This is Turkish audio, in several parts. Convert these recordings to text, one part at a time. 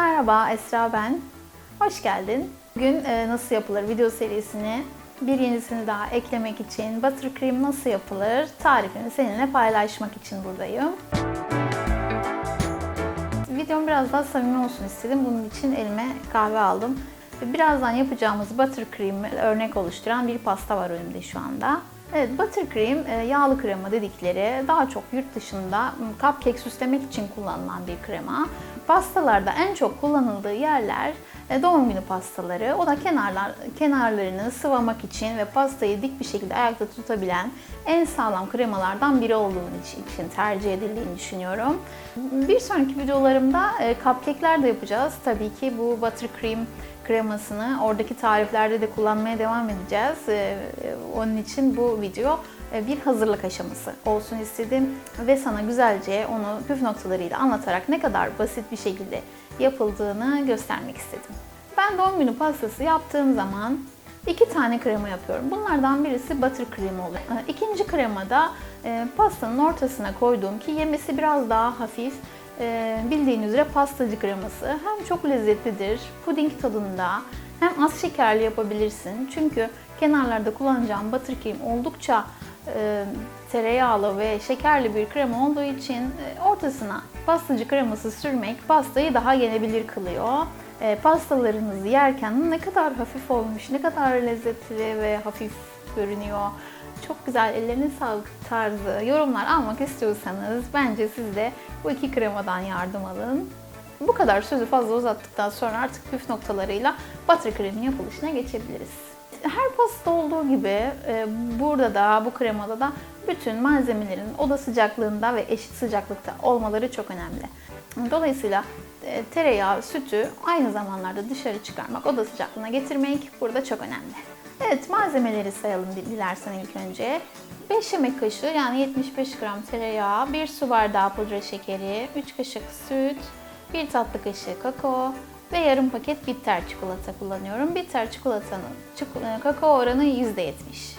Merhaba Esra ben. Hoş geldin. Bugün e, nasıl yapılır video serisini bir yenisini daha eklemek için buttercream nasıl yapılır tarifini seninle paylaşmak için buradayım. Videom biraz daha samimi olsun istedim. Bunun için elime kahve aldım. Birazdan yapacağımız buttercream örnek oluşturan bir pasta var önümde şu anda. Evet, buttercream e, yağlı krema dedikleri daha çok yurt dışında cupcake süslemek için kullanılan bir krema. Pastalarda en çok kullanıldığı yerler e, doğum günü pastaları. O da kenarlar kenarlarını sıvamak için ve pastayı dik bir şekilde ayakta tutabilen en sağlam kremalardan biri olduğu için tercih edildiğini düşünüyorum. Bir sonraki videolarımda e, cupcake'ler de yapacağız. Tabii ki bu buttercream kremasını oradaki tariflerde de kullanmaya devam edeceğiz. Ee, Onun için bu video e, bir hazırlık aşaması olsun istedim ve sana güzelce onu püf noktalarıyla anlatarak ne kadar basit bir şekilde yapıldığını göstermek istedim. Ben doğum günü pastası yaptığım zaman iki tane krema yapıyorum. Bunlardan birisi buttercream oluyor. Ee, İkinci kremada e, pastanın ortasına koyduğum ki yemesi biraz daha hafif ee, bildiğin üzere pastacı kreması hem çok lezzetlidir, puding tadında hem az şekerli yapabilirsin. Çünkü kenarlarda kullanacağım buttercream oldukça e, tereyağlı ve şekerli bir krema olduğu için e, ortasına pastacı kreması sürmek pastayı daha yenebilir kılıyor. E, pastalarınızı yerken ne kadar hafif olmuş, ne kadar lezzetli ve hafif görünüyor. Çok güzel, ellerine sağlık tarzı yorumlar almak istiyorsanız bence siz de bu iki kremadan yardım alın. Bu kadar sözü fazla uzattıktan sonra artık püf noktalarıyla buttercream'in yapılışına geçebiliriz. Her pasta olduğu gibi e, burada da bu kremada da bütün malzemelerin oda sıcaklığında ve eşit sıcaklıkta olmaları çok önemli. Dolayısıyla e, tereyağı, sütü aynı zamanlarda dışarı çıkarmak, oda sıcaklığına getirmek burada çok önemli. Evet malzemeleri sayalım dilersen ilk önce. 5 yemek kaşığı yani 75 gram tereyağı, 1 su bardağı pudra şekeri, 3 kaşık süt, 1 tatlı kaşığı kakao ve yarım paket bitter çikolata kullanıyorum. Bitter çikolatanın çik- kakao oranı %70.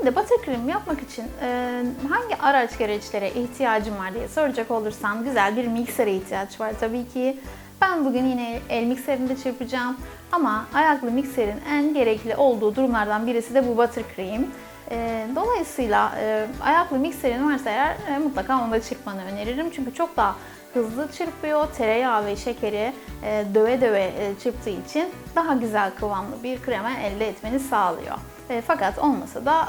Bir de buttercream yapmak için e, hangi araç gereçlere ihtiyacım var diye soracak olursan güzel bir miksere ihtiyaç var tabii ki. Ben bugün yine el mikserinde çırpacağım ama ayaklı mikserin en gerekli olduğu durumlardan birisi de bu buttercream. E, dolayısıyla ayaklı mikserin varsa eğer e, mutlaka onu da çırpmanı öneririm çünkü çok daha hızlı çırpıyor. Tereyağı ve şekeri e, döve döve e, çırptığı için daha güzel kıvamlı bir krema elde etmeni sağlıyor. E, fakat olmasa da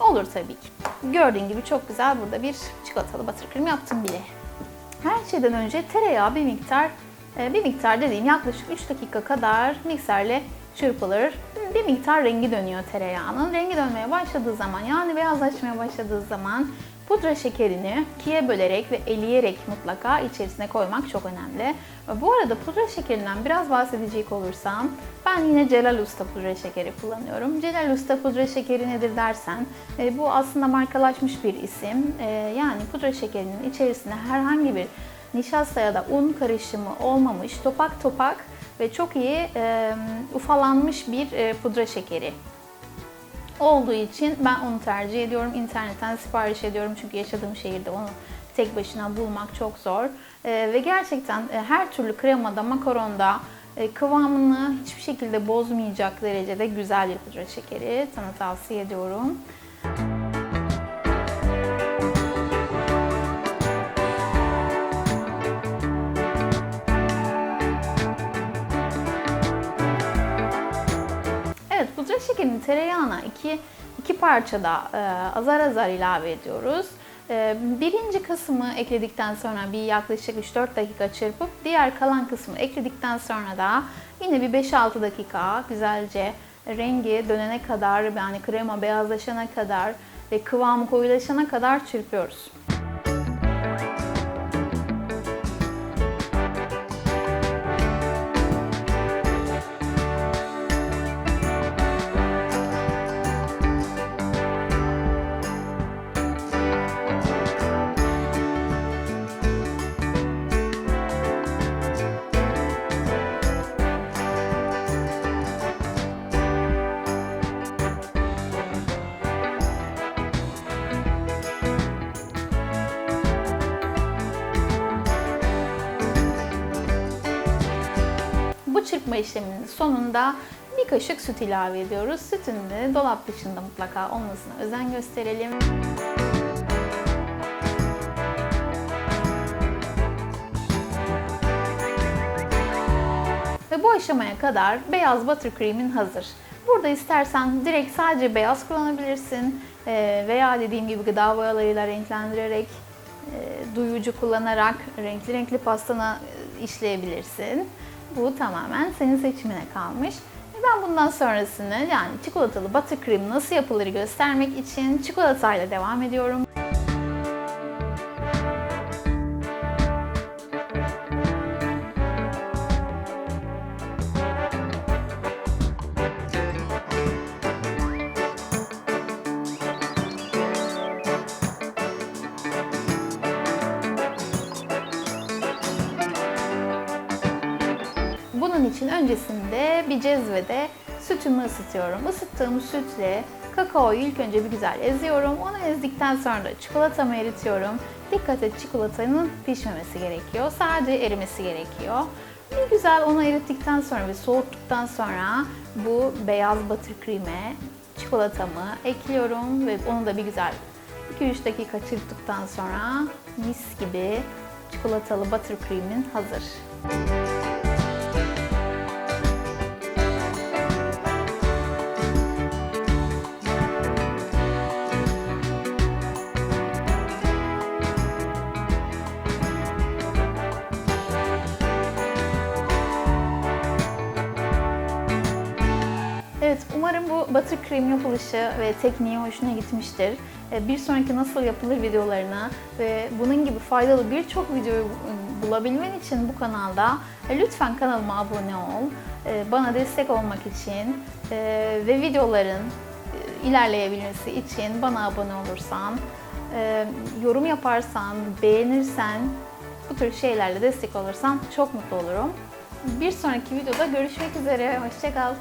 olur tabii ki. Gördüğün gibi çok güzel burada bir çikolatalı buttercream yaptım bile. Her şeyden önce tereyağı bir miktar, bir miktar dediğim yaklaşık 3 dakika kadar mikserle çırpılır. Bir miktar rengi dönüyor tereyağının. Rengi dönmeye başladığı zaman yani beyazlaşmaya başladığı zaman pudra şekerini ikiye bölerek ve eleyerek mutlaka içerisine koymak çok önemli. Bu arada pudra şekerinden biraz bahsedecek olursam ben yine Celal Usta pudra şekeri kullanıyorum. Celal Usta pudra şekeri nedir dersen e, bu aslında markalaşmış bir isim. E, yani pudra şekerinin içerisine herhangi bir nişasta ya da un karışımı olmamış topak topak ve çok iyi e, ufalanmış bir e, pudra şekeri olduğu için ben onu tercih ediyorum. İnternetten sipariş ediyorum çünkü yaşadığım şehirde onu tek başına bulmak çok zor. E, ve gerçekten e, her türlü kremada, makaronda e, kıvamını hiçbir şekilde bozmayacak derecede güzel bir pudra şekeri. Sana tavsiye ediyorum. Evet, pudra şekerini tereyağına iki, iki parçada e, azar azar ilave ediyoruz. E, birinci kısmı ekledikten sonra bir yaklaşık 3-4 dakika çırpıp diğer kalan kısmı ekledikten sonra da yine bir 5-6 dakika güzelce rengi dönene kadar yani krema beyazlaşana kadar ve kıvamı koyulaşana kadar çırpıyoruz. Çırpma işleminin sonunda bir kaşık süt ilave ediyoruz. Sütün de dolap dışında mutlaka olmasına özen gösterelim. Ve bu aşamaya kadar beyaz buttercream'in hazır. Burada istersen direkt sadece beyaz kullanabilirsin Ee, veya dediğim gibi gıda boyalarıyla renklendirerek, e, duyucu kullanarak renkli renkli pastana e, işleyebilirsin. Bu tamamen senin seçimine kalmış. Ben bundan sonrasını yani çikolatalı buttercream nasıl yapılır göstermek için çikolatayla devam ediyorum. Bunun için öncesinde bir cezvede sütümü ısıtıyorum. Isıttığım sütle kakaoyu ilk önce bir güzel eziyorum. Onu ezdikten sonra da çikolatamı eritiyorum. Dikkat et çikolatanın pişmemesi gerekiyor. Sadece erimesi gerekiyor. Bir güzel onu erittikten sonra ve soğuttuktan sonra bu beyaz buttercream'e çikolatamı ekliyorum ve onu da bir güzel 2-3 dakika çırptıktan sonra mis gibi çikolatalı buttercream'in hazır. Evet, umarım bu buttercream yapılışı ve tekniği hoşuna gitmiştir. Ee, Bir sonraki nasıl yapılır videolarını ve bunun gibi faydalı birçok videoyu bulabilmen için bu kanalda e, lütfen kanalıma abone ol. Ee, Bana destek olmak için e, ve videoların e, ilerleyebilmesi için bana abone olursan, e, yorum yaparsan, beğenirsen, bu tür şeylerle destek olursan çok mutlu olurum. Bir sonraki videoda görüşmek üzere. Hoşçakal.